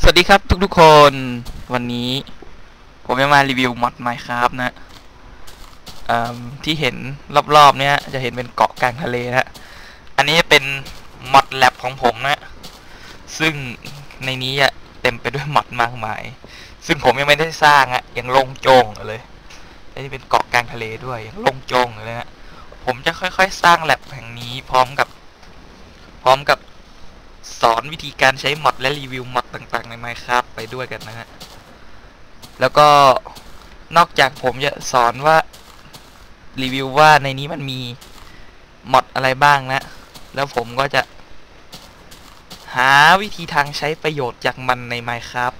สวัสดีครับทุกๆคนวันนี้ ผมจะมารีวิวมอด Minecraft นะที่เห็นรอบๆ เนี้ยจะเห็นเป็นเกาะกลางทะเลนะอันนี้เป็นมอดแลบของผมนะ ซึ่งในนี้อะเต็มไปด้วยมอดมากมาย ซึ่งผมยังไม่ได้สร้างอะยังลงโจงเลยและนี่เป็นเกาะกลางทะเลด้วยยังลงโจงเลยนะผมจะค่อยๆ สร้างแลบแห่งนี้พร้อมกับ พร้อมกับ สอนวิธีการใช้มอดและรีวิวมอดต่างๆใน Minecraft ไปด้วยกันนะฮะ แล้วก็นอกจากผมจะสอนว่ารีวิวว่าในนี้มันมีมอดอะไรบ้างนะ แล้วผมก็จะ หาวิธีทางใช้ประโยชน์จากมันใน Minecraft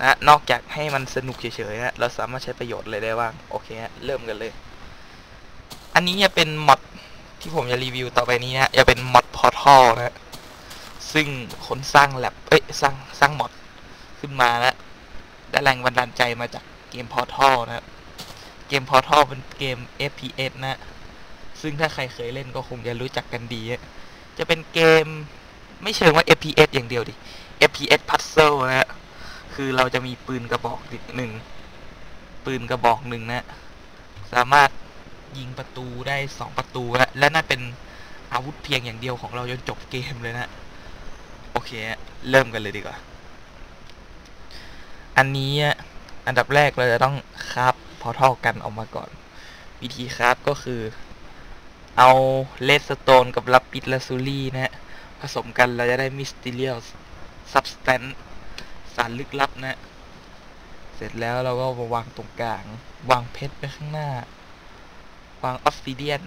นะนอกจากให้มันสนุกเฉยๆนะเราสามารถใช้ประโยชน์เลยได้บ้าง โอเคฮะเริ่มกันเลย อันนี้จะเป็นมอดที่ผมจะรีวิวต่อไปนี้นะจะเป็นมอดพอร์ทัลนะ ซึ่งคนสร้างแลบเอ้ยสร้างสร้างมอดขึ้นมาแล้วได้แรงบันดาลใจมาจากเกม Portal นะครับ เกม Portal เป็นเกม FPS นะ ซึ่งถ้าใครเคยเล่นก็คงจะรู้จักกันดี จะเป็นเกมไม่เชิงว่า FPS อย่างเดียวดิ FPS Puzzle นะฮะคือเราจะมีปืนกระบอกหนึ่ง ปืนกระบอกหนึ่งนะ สามารถยิงประตูได้สองประตูนะและนั่นเป็นอาวุธเพียงอย่างเดียวของเราจนจบเกมเลยนะ โอเค เริ่มกันเลยดีกว่า อันนี้อันดับแรกเราจะต้องคราฟพอทัลกันออกมาก่อน วิธีคราฟก็คือ เอาเลสโตนกับลับปิดลาซูรี่นะฮะผสมกันเราจะได้มิสติเลียลซับสแตนสารลึกลับนะ เสร็จแล้วเราก็มาวางตรงกลาง วางเพชรไปข้างหน้า วางออฟฟิเดียน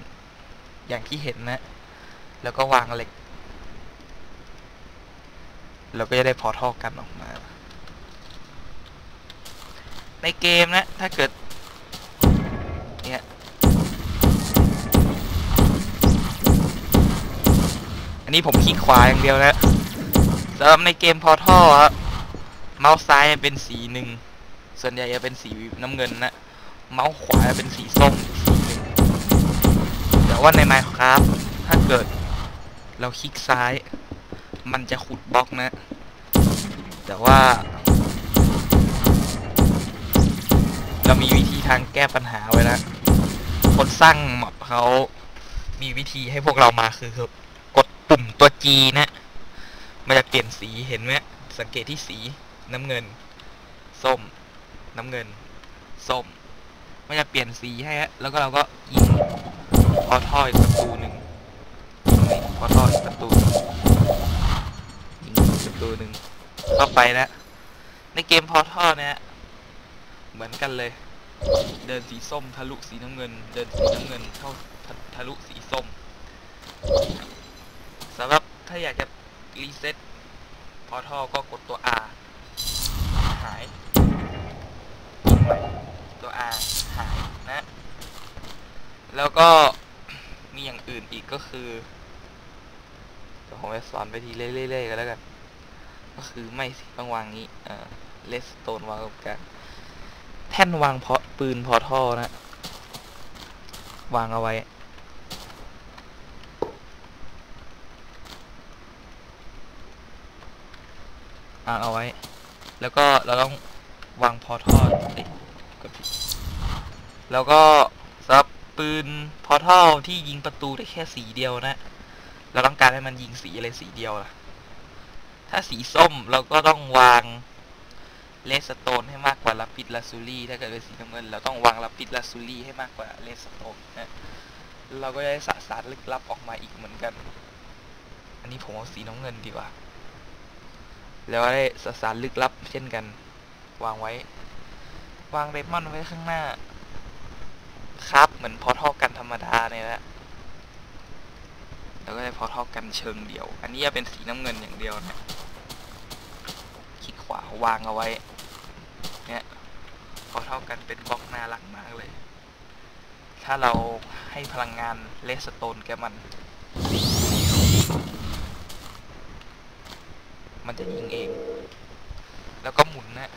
อย่างที่เห็นนะ แล้วก็วางเหล็ก เราก็จะได้พอทัลกันออกมา ในเกมนะ ถ้าเกิดเนี่ยอันนี้ผมคลิกขวาอย่างเดียวนะสำหรับในเกมพอทัลครับเมาส์ซ้ายเป็นสีหนึ่ง ส่วนใหญ่จะเป็นสีน้ำเงินนะ เมาส์ขวาจะเป็นสีส้มสีหนึ่งแต่ว่าใน Minecraft ถ้าเกิดเราคลิกซ้าย มันจะขุดบล็อกนะ แต่ว่า เรามีวิธีทางแก้ปัญหาไว้แล้ว คนสร้างมอดเขามีวิธีให้พวกเรามาคือ กดปุ่มตัว G นะ มันจะเปลี่ยนสีเห็นไหมสังเกตที่สีน้ำเงิน ส้ม น้ำเงิน ส้มมันจะเปลี่ยนสีให้แล้วก็เราก็ยิงพอท่ออีกประตูหนึ่งยิงป รูหนึ่งเข้าไปนะในเกมพอท่อเนี่ยเหมือนกันเลย เดินสีส้มทะลุสีน้ำเงิน เดินสีน้ำเงินเข้าทะทะลุสีส้มสำหรับถ้าอยากจะรีเซ็ตพอท่อก็กดตัว R หาย ตัว R หายนะ แล้วก็มีอย่างอื่นอีกก็คือเดี๋ยวผมจะสอนไปทีเรื่อยๆกันแล้วกัน ก็คือไม่สิต้องวางนี้เอ่าเลสโตนวางกลางแท่นวางเพาะปืนพอท่อนะ วางเอาไว้ วางเอาไว้ แล้วก็เราต้องวางพอท่อแล้วก็สำหรับปืนพอท่อที่ยิงประตูได้แค่สีเดียวนะ เราต้องการให้มันยิงสีอะไรสีเดียวล่ะ ถ้าสีส้มเราก็ต้องวางเลสโตนให้มากกว่าลาปิดลาซูรี่ถ้าเกิดเป็นสีน้ำเงินเราต้องวางลาปิดลาซูรี่ให้มากกว่าเลสโตนนะเราก็จะได้สสารลึกลับออกมาอีกเหมือนกัน อันนี้ผมเอาสีน้ำเงินดีกว่า แล้วได้สสารลึกลับเช่นกัน วางไว้ วางเรมอนไว้ข้างหน้า ครับเหมือนพอท่อกันธรรมดาเนี่ยแหละแล้วก็ได้พอท่อกันเชิงเดียว อันนี้จะเป็นสีน้ำเงินอย่างเดียวนะ วางเอาไว้ เนี่ยพอเท่ากันเป็นบล็อกน่ารักมากเลย ถ้าเราให้พลังงานเลสโตนแกมัน มันจะยิงเอง แล้วก็หมุนนะ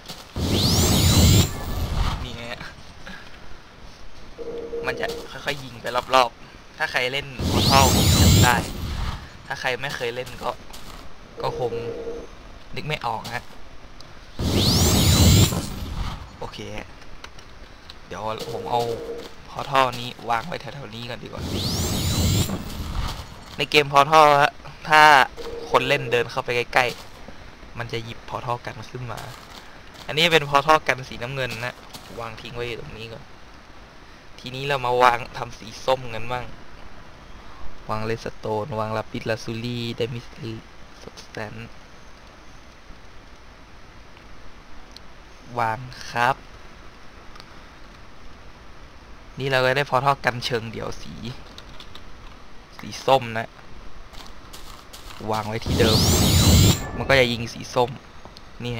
นี่ฮะมันจะค่อยๆยิงไปรอบๆ ถ้าใครเล่นพอเทัลผมจำได้ ถ้าใครไม่เคยเล่นก็ ก็คงนึกไม่ออกนะ เคเดี๋ยวผมเอาพอท่อนี้วางไว้แถวๆนี้กันดีกว่า ในเกมพอท่อฮะถ้าคนเล่นเดินเข้าไปใกล้ๆ มันจะหยิบพอท่อกันขึ้นมา อันนี้เป็นพอท่อกันสีน้ำเงินนะ วางทิ้งไว้ตรงนี้ก่อน ทีนี้เรามาวางทำสีส้มกันบ้าง วางเลสโตน วางลาปิดลาซูลี่ไดมิสลีสแตน วางครับ นี่เราก็ได้พอท่อกันเชิงเดี่ยวสี สีส้มนะ วางไว้ที่เดิม มันก็จะยิงสีส้ม นี่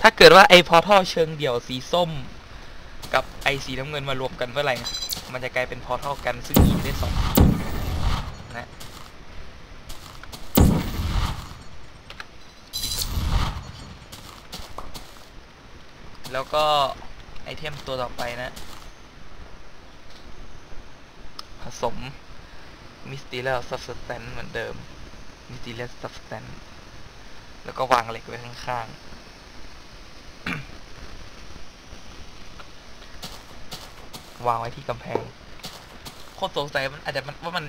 ถ้าเกิดว่าไอพอท่อเชิงเดี่ยวสีส้ม กับไอสีน้ำเงินมารวมกันเมื่อไหร่ มันจะกลายเป็นพอท่อกันซึ่งยิงได้สองนะ แล้วก็ไอเทมตัวต่อไปนะ ผสม Mysterious Substance เหมือนเดิม Mysterious Substance แล้วก็วางเหล็กไว้ข้างๆ วางไว้ที่กำแพง โคนสงสัยมันอาจจะมันว่ามัน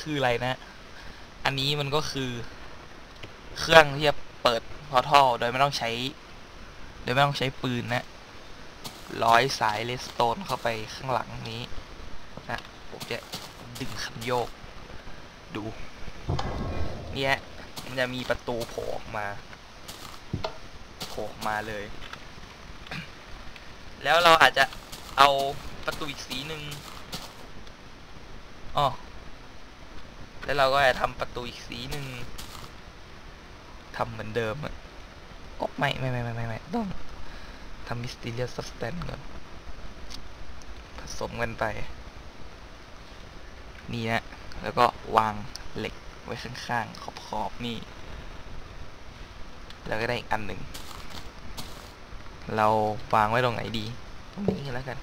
คืออะไรนะ อันนี้มันก็คือ เครื่องที่จะเปิดพอท่อโดยไม่ต้องใช้ โดยไม่ต้องใช้ปืนนะร้อยสายเลสโตนเข้าไปข้างหลังนี้นะผมจะดึงคันโยก ดูเนี่ยมันจะมีประตูโผล่ออกมาโผล่ออกมาเลย แล้วเราอาจจะเอาประตูอีกสีหนึ่งอ๋อแล้วเราก็จะทำประตูอีกสีหนึ่งทำเหมือนเดิมอะ อ้ไม่ไม่ไม่ไม่ไม่ต้องทำ mysterious substance ก่อนผสมกันไป นี่นะ แล้วก็วางเหล็กไว้ข้างๆ ขอบๆนี่ แล้วก็ได้อีกอันหนึ่ง เราวางไว้ตรงไหนดี ตรงนี้กันแล้วกัน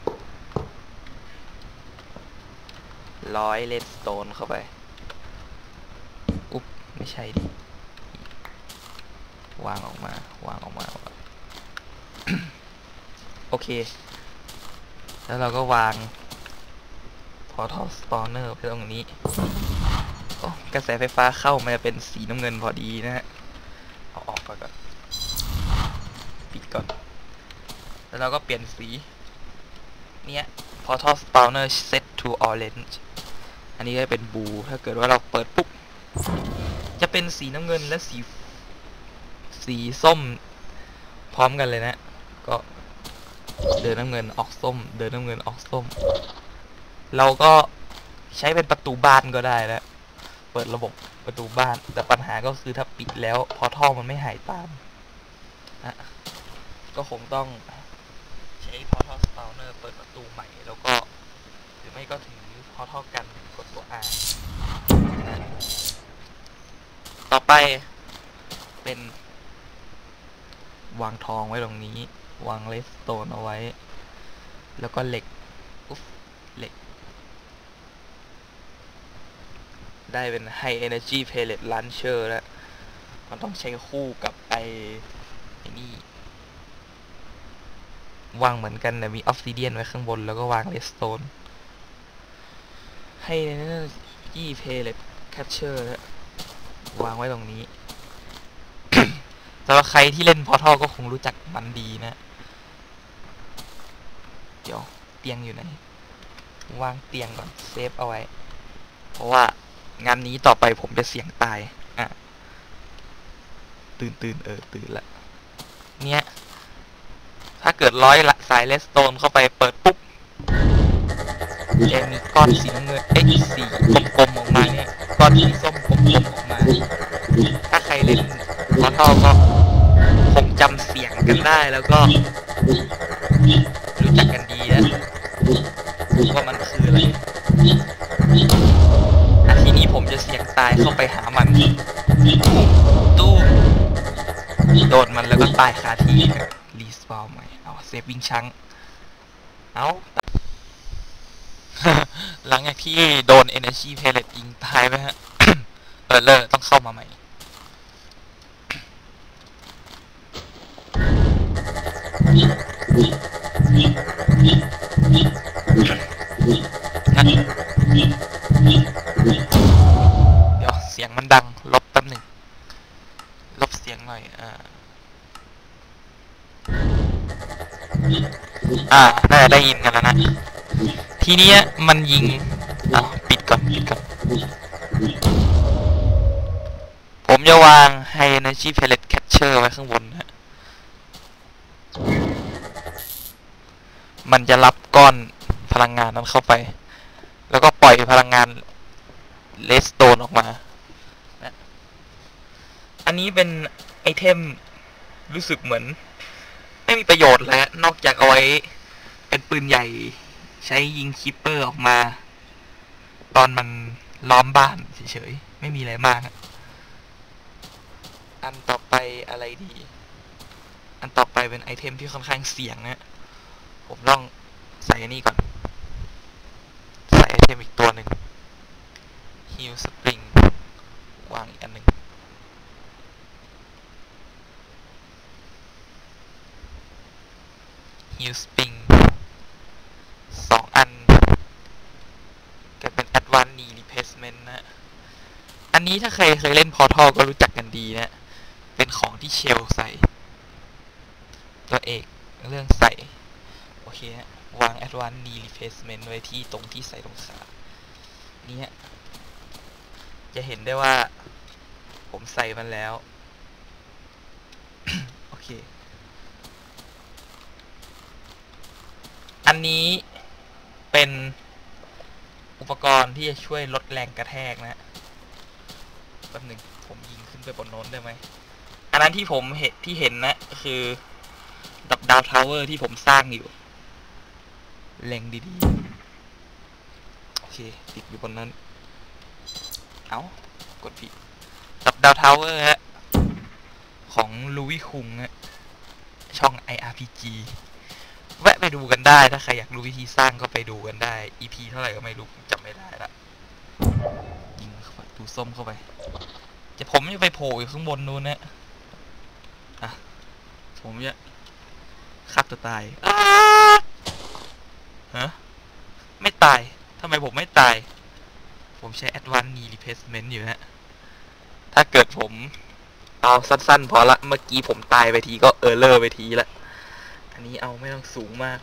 ร้อยเลดสโตนเข้าไป อุ๊บ ไม่ใช่ดิ วางออกมาวางออกมา โอเค แล้วเราก็วางพอทอสปอนเนอร์ไปตรงนี้โอ้กระแสไฟฟ้าเข้ามันจะเป็นสีน้ำเงินพอดีนะฮะเอาออกก่อนก่อนปิดก่อน แล้วเราก็เปลี่ยนสี เนี่ย Portal Spawner set to orange อันนี้ก็เป็นบูถ้าเกิดว่าเราเปิดปุ๊บจะเป็นสีน้ำเงินและสี สีส้ม พร้อมกันเลยนะ ก็เดินน้ำเงินออกส้ม เดินน้ำเงินออกส้ม เราก็ใช้เป็นประตูบ้านก็ได้แล้วเปิดระบบประตูบ้าน แต่ปัญหาก็คือถ้าปิดแล้ว พอท่อมันไม่หายตามนะก็คงต้องใช้พอท่อสปาวเนอร์เปิดประตูใหม่แล้วก็ หรือไม่ก็ถือพอท่อกันกดตัว R นต่อไปเป็น วางทองไว้ตรงนี้ วางเลสโตนเอาไว้ แล้วก็เหล็กอุ๊บเหล็ก ได้เป็น High Energy Pellet Launcher แล้ว มันต้องใช้คู่กับไอไอ้นี่วางเหมือนกันแต่มีออฟซิเดียนไว้ข้างบนแล้วก็วางเลสโตน High Energy Pellet Catcher แล้ววางไว้ตรงนี้ สำหรับใครที่เล่นพอทัลก็คงรู้จักมันดีนะ เดี๋ยวเตียงอยู่ไหนวางเตียงก่อนเซฟเอาไว้ เพราะว่างานนี้ต่อไปผมจะเสี่ยงตายอะตื่นตื่นเออตื่นละเนี่ยถ้าเกิดร้อยละสายเลสโตนเข้าไปเปิดปุ๊บจะมีก้อนสีน้ำเงินเอ้ยสีกลมๆออกมาเนี่ยก้อนสีส้มกลมๆออกมา ถ้าใครเล่นพอทัลก็ จำเสียงกันได้แล้วก็ รู้จักกันดีแล้วว่ามันคืออะไรอะทีนี้ผมจะเสี่ยงตายเข้าไปหามัน ตู้โดนมันแล้วก็ตายคาที่รีสปาวใหม่ เอาเซฟวิ่งชังเอาหลังจากที่โดน Energy Pellet ยิงตายไปฮะเออเลอต้องเข้ามาใหม่ นนเดี๋ยวเสียงมันดัง ลบแป๊บหนึ่ง ลบเสียงหน่อย อ่า อ่า น่าจะได้ยินกันแล้วนะ ทีเนี้ยมันยิงอะปิดก่อนปิดก่อนผมจะวาง High Energy Pellet Catcher ไว้ข้างบนนะ มันจะรับก้อนพลังงานนั้นเข้าไป แล้วก็ปล่อยพลังงานเลสโตนออกมานะอันนี้เป็นไอเทมรู้สึกเหมือน ไม่มีประโยชน์แล้ว นอกจากเอาไว้เป็นปืนใหญ่ใช้ยิงคิปเปอร์ออกมา ตอนมันล้อมบ้านเฉยๆ ไม่มีอะไรมากอะอันต่อไปอะไรดี อันต่อไปเป็นไอเทมที่ค่อนข้างเสี่ยงนะ ผมต้องใส่อันนี้ก่อน ใส่ไอเทมอีกตัวหนึ่ง Heal Spring วางอีกอันหนึ่ง Heal Spring สองอันก็เป็น Advanced Knee Replacement นะ อันนี้ถ้าใครเคยเล่น Portal ก็รู้จักกันดีนะ เป็นของที่เชลใส่ ตัวเอกเรื่องใส่ เคฮะ วาง Advanced Knee Replacement ไว้ที่ตรงที่ใส่ตรงขานี่ฮะ จะเห็นได้ว่า ผมใส่มันแล้ว โอเค อันนี้เป็นอุปกรณ์ที่จะช่วยลดแรงกระแทกนะแป๊บหนึ่งผมยิงขึ้นไปบนโน้นได้ไหม อันนั้นที่ผมเห็นที่เห็นนะ คือดับดาวทาวเวอร์ที่ผมสร้างอยู่ เล็งดีๆ โอเค ติดอยู่บนนั้น เอากดผิดดับดาวทาวเวอร์ฮะ ของลูวิคุงฮะ ช่อง IRPG แวะไปดูกันได้ ถ้าใครอยากรู้วิธีสร้างก็ไปดูกันได้ EP เท่าไหร่ก็ไม่รู้จำไม่ได้ละยิงเข้าไปดูส้มเข้าไป จะผมจะไปโผล่อยู่ข้างบนนู้นนะอะ ผมจะฆ่าตัวตายอ้า ฮะ ไม่ตายทำไมผมไม่ตาย ผมใช้ Advanced Knee Replacement อยู่ฮะถ้าเกิดผม เอาสั้นๆ พอละ เมื่อกี้ผมตายไปทีก็เออเลอร์ไปทีละ อันนี้เอาไม่ต้องสูงมาก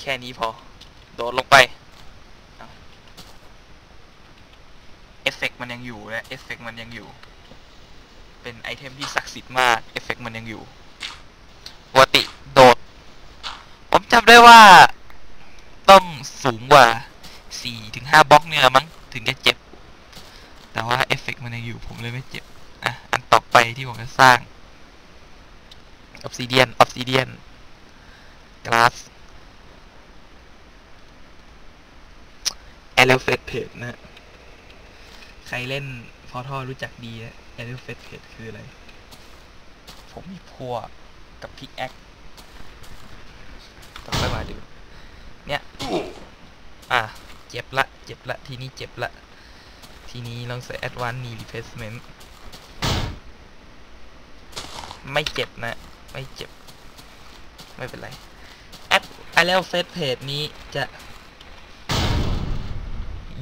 แค่นี้พอ โดดลงไป เอฟเฟกต์มันยังอยู่นะ เอฟเฟกต์มันยังอยู่ เป็นไอเทมที่ศักดิ์สิทธิ์มาก เอฟเฟกต์มันยังอยู่ ปกติ จำได้ว่า ต้องสูงกว่าสี่ถึงห้าบล็อกเนี่ยมั้งถึงจะเจ็บ แต่ว่าเอฟเฟกต์มันยังอยู่ผมเลยไม่เจ็บ อะ อันต่อไปที่ผมจะสร้างออ s ซิเดียนออ s ซิเดียนกลาสแอลเฟสเพจนะ ใครเล่นพอทอรู้จักดีนะแอลเฟสเพจคืออะไร ผมมีพัวกับพิกแอคต้องไปมาดู เนี่ย อะ เจ็บละ เจ็บละ ทีนี้เจ็บละ ทีนี้ลองใส่ Advanced Knee Replacement ไม่เจ็บนะ ไม่เจ็บ ไม่เป็นไร แอดไอแล้วเฟซเพจนี้จะ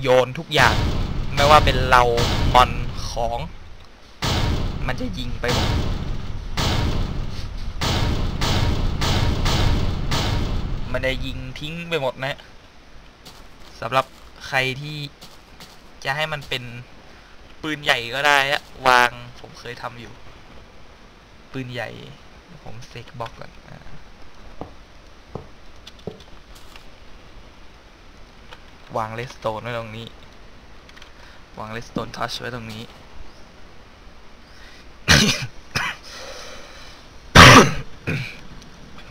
โยนทุกอย่าง ไม่ว่าเป็นเรามอนของ มันจะยิงไปหมดมันจะยิงทิ้งไปหมดนะสำหรับ รที่จะให้มันเป็นปืนใหญ่ก็ได้อะวางผมเคยทำอยู่ ปืนใหญ่ ผมเซกบล็อกก่อนวางเลสโตนไว้ตรงนี้ วางเลสโตนทัชไว้ตรงนี้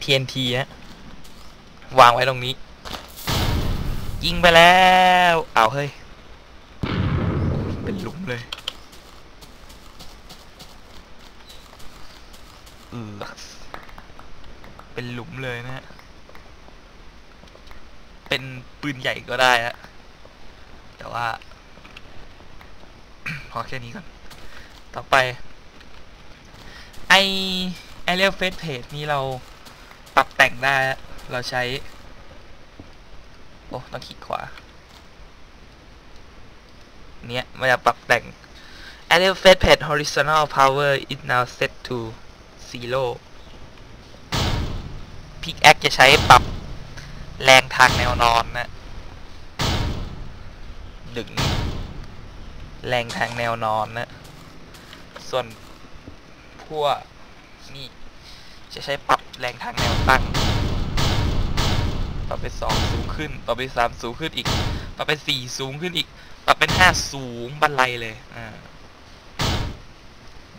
TNT ฮะวางไว้ตรงนี้ ยิงไปแล้วเอาวเฮ้ย เป็นหลุมเลยเออเป็นหลุมเลยนะฮะ เป็นปืนใหญ่ก็ได้ฮะ แต่ว่า พอแค่นี้ก่อน ต่อไป ไอไอ Arial Face Page นี้เราปรับแต่งได้ เราใช้ โอ้ต้องคลิกขวา เนี้ยมันจะปรับแต่ง Arial Face Page Horizontal Power is now set to zero Pickaxe จะใช้ปรับแรงทางแนวนอนนะดึง แรงทางแนวนอนนะ ส่วนพวกนี่จะใช้ปรับแรงทางแนวตั้ง ปรับเป็นสองสูงขึ้น ปรับเป็นสามสูงขึ้นอีก ปรับเป็นสี่สูงขึ้นอีก ปรับเป็นห้าสูงบันไลเลยอ่า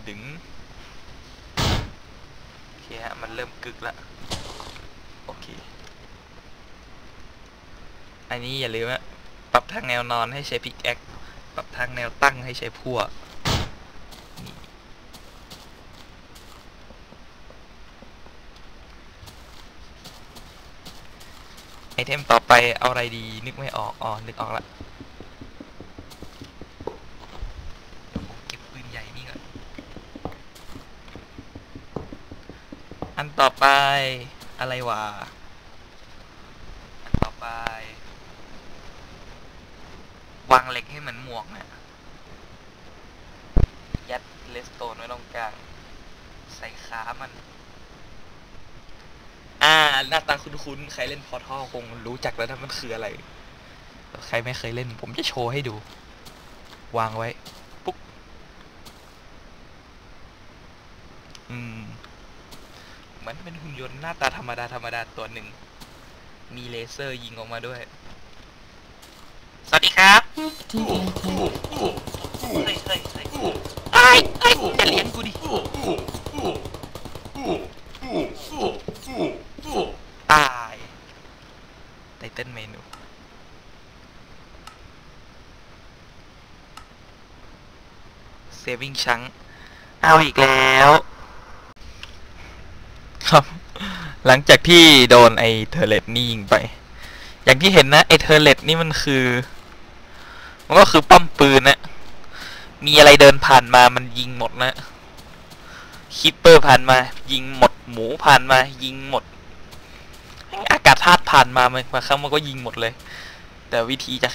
ดึงโอเคฮะมันเริ่มกึกล้วโอเค อันนี้อย่าลืมนะปรับทางแนวนอนให้ใช้พิกแอคปรับทางแนวตั้งให้ใช้พั่วนี่ไอ เทมต่อไปเอาอะไรดี นึกไม่ออกอ๋อนึกออกละเดี๋ยวผมเก็บปืนใหญ่นี่ก่อนอันต่อไปอะไรวะอันต่อไป วางเหล็กให้เหมือนหมวกนะยัดเลสโตนไว้ตรงกลาง ใส่ขามัน หน้าตาคุ้นๆ ใครเล่นพอทัลคงรู้จักแล้วนะมันคืออะไร ใครไม่เคยเล่น ผมจะโชว์ให้ดู วางไว้ ปุ๊บ อืมเหมือนเป็นหุ่นยนต์หน้าตาธรรมดาธรรมดาตัวหนึ่ง มีเลเซอร์ยิงออกมาด้วย สวัสดีครับ เฮ้ยเฮ้ยเฮ้ยไอ้ไอ้ยจะเลี้ยงกูดิ ตเติ้ลเมนูเซฟิงชังเอาอีกแล้ว ครับ หลังจากที่โดนไอเทอร์เลตนี่ยิงไป อย่างที่เห็นนะไอเทอร์เลตนี่มันคือ มันก็คือป้อมปืนนะ มีอะไรเดินผ่านมามันยิงหมดนะ คิปเปอร์ผ่านมา ยิงหมด หมูผ่านมา ยิงหมด อากาศธาตุผ่านมามันบางครั้งมันก็ยิงหมดเลย แต่วิธีจะ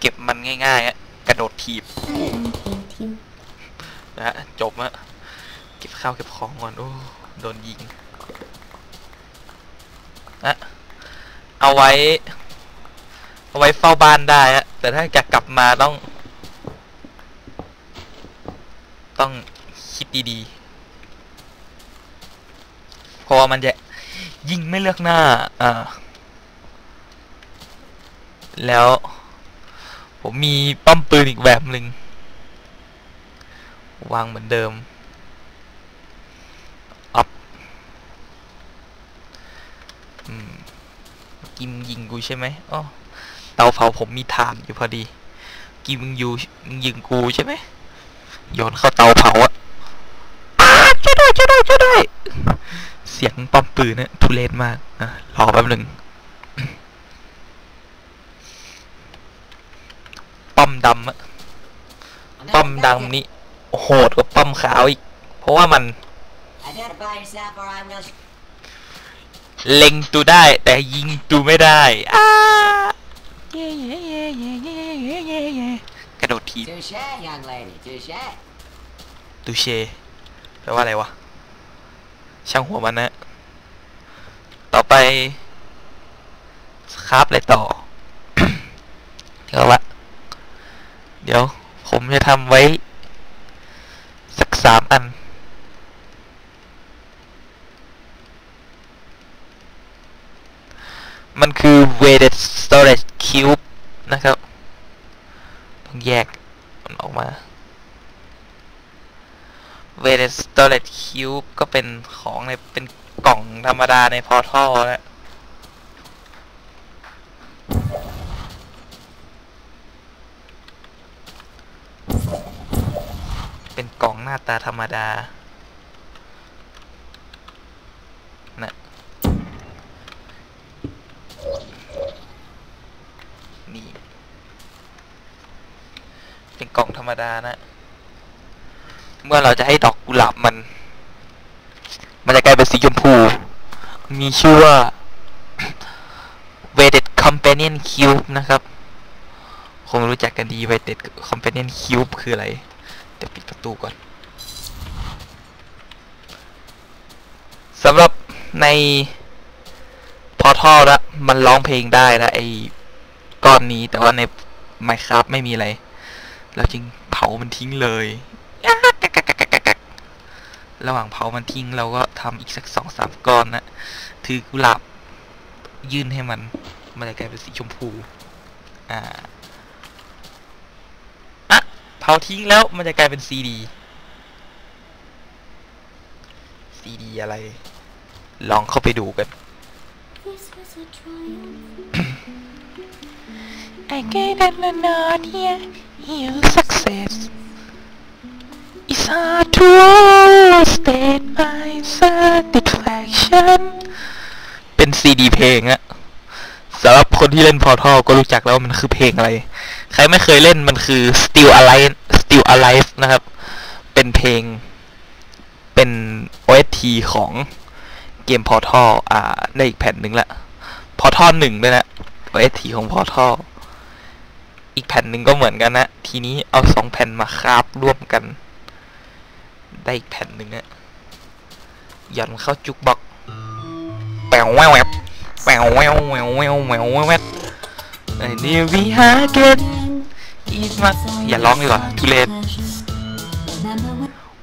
เก็บมันง่ายๆอะกระโดดถีบนะฮะจบอะเก็บข้าวเก็บของก่อนโอ้โดนยิงนะเอาไว้ เอาไว้เฝ้าบ้านได้อะแต่ถ้าจะกลับมาต้อง ต้องคิดดีๆเพราะมันจะ ยิงไม่เลือกหน้า อ่า แล้ว ผมมีป้อมปืนอีกแบบหนึ่งวางเหมือนเดิม อัพกิมยิงกูใช่ไหมอ๋อเตาเผาผมมีถ่านอยู่พอดี กิมมึงยูมึงยิงกูใช่ไหมโยนเข้าเตาเผาอะอาช่วยด้วยช่วยด้วยช่วยด้วย เสียงป้อมปืนเนี่ยทุเรศมากอะรอแป๊บหนึ่งป้อมดำอะป้อมดำนี่โหดกว่าป้อมขาวอีก เพราะว่ามัน เล็งตูได้ แต่ยิงตูไม่ได้อ้ากระโดดทีตูเชแปลว่าอะไรวะ ช่างหัวมันนะ ต่อไปคราฟอะไรต่อ เดี๋ยวละเดี๋ยวผมจะทำไว้ สักสามอัน มันคือ weighted storage cube นะครับ ต้องแยกมันออกมา weighted storage cube ก็เป็นของในเป็นกล่องธรรมดาในพอทัลนะเป็นกล่องหน้าตาธรรมดานะนี่ เป็นกล่องธรรมดานะ เมื่อเราจะให้ดอกกุหลาบมัน มันจะกลายเป็นสีชมพู มีชื่อว่า Weighted Companion Cube นะครับ คงรู้จักกันดี Weighted Companion Cube คืออะไร เดี๋ยวปิดประตูก่อนสำหรับในพอทัลละมันร้องเพลงได้นะไอ้ก้อนนี้แต่ว่าใน Minecraft ไม่มีอะไรเราจึงเผามันทิ้งเลย ระหว่างเผามันทิ้งเราก็ทำอีกสักสองสามก้อนนะถือกุหลาบยื่นให้มัน มันจะกลายเป็นสีชมพู อ่าอะเผาทิ้งแล้วมันจะกลายเป็นซีดีซีดีอะไร ลองเข้าไปดูกัน I gave it a nod here, you success. It's hard to state my satisfaction เป็นซีดีเพลงอะสำหรับคนที่เล่นพอทัลก็รู้จักแล้วว่ามันคือเพลงอะไร ใครไม่เคยเล่นมันคือ Still Alive Still Alive นะครับ เป็นเพลง เป็น OST ของเกมพอทัลอ่าในอีกแผ่นหนึ่งละพอทัลหนึ่งด้วยนะ OST ของพอทัลอีกแผ่นหนึ่งก็เหมือนกันนะ ทีนี้เอาสองแผ่นมาคราบร่วมกัน ได้อีกแผ่นหนึ่งอะหย่อนเข้าจุกบ็อกแปวแววแวแปวแววแววแววแววแวววไอ้นี่วิหาเกตอีสมาอย่าร้องดีกว่าทุเรศ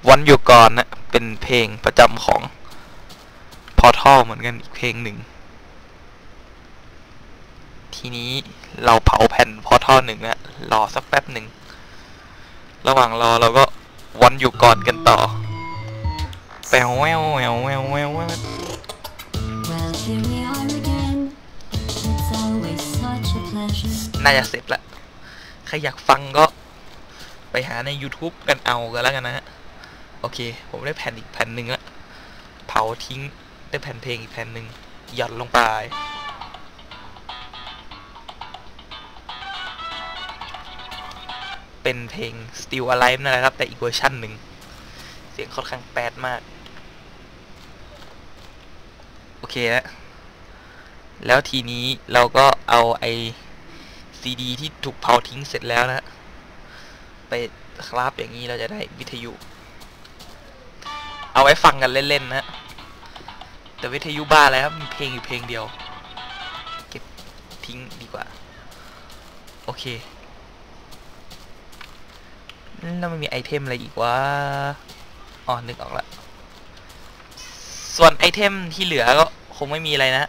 วันอยู่ก่อนนะเป็นเพลงประจำของพอทัลเหมือนกันอีกเพลงหนึ่ง ทีนี้เราเผาแผ่นพอทัลหนึ่งนะรอสักแป๊บหนึ่ง ระหว่างรอเราก็ วันอยู่ก่อนกันต่อแปวแววแววแววแววแวว Well, here we are again. It's always such a pleasure. น่าจะเสร็จละ ใครอยากฟังก็ไปหาใน YouTube กันเอากันแล้วกันนะฮะ โอเค ผมได้แผ่นอีกแผ่นหนึ่งละ เผาทิ้งได้แผ่นเพลงอีกแผ่นหนึ่งหย่อนลงไป เป็นเพลง Still Alive นั่นแหละครับ แต่อีกเวอร์ชันหนึ่ง เสียงค่อนข้างแปดมาก โอเคแล้วแล้วทีนี้เราก็เอาไอซีดีที่ถูกเผาทิ้งเสร็จแล้วนะ ไปคราฟอย่างนี้เราจะได้วิทยุ เอาไว้ฟังกันเล่นๆนะ แต่วิทยุบ้าแล้วมีเพลงอยู่เพลงเดียว เก็บทิ้งดีกว่า โอเค แล้วมันมีไอเทมอะไรอีกวะอ๋อนึกออกละส่วนไอเทมที่เหลือก็คงไม่มีอะไรนะ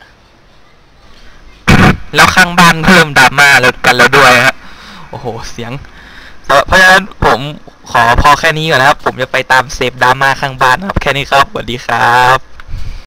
แล้วข้างบ้านเพิ่มดราม่าแล้วกันแล้วด้วยฮะ โอ้โห เสียง เพราะฉะนั้นผมขอพอแค่นี้ก่อนนะครับ ผมจะไปตามเซฟดราม่าข้างบ้านครับ แค่นี้ครับ สวัสดีครับ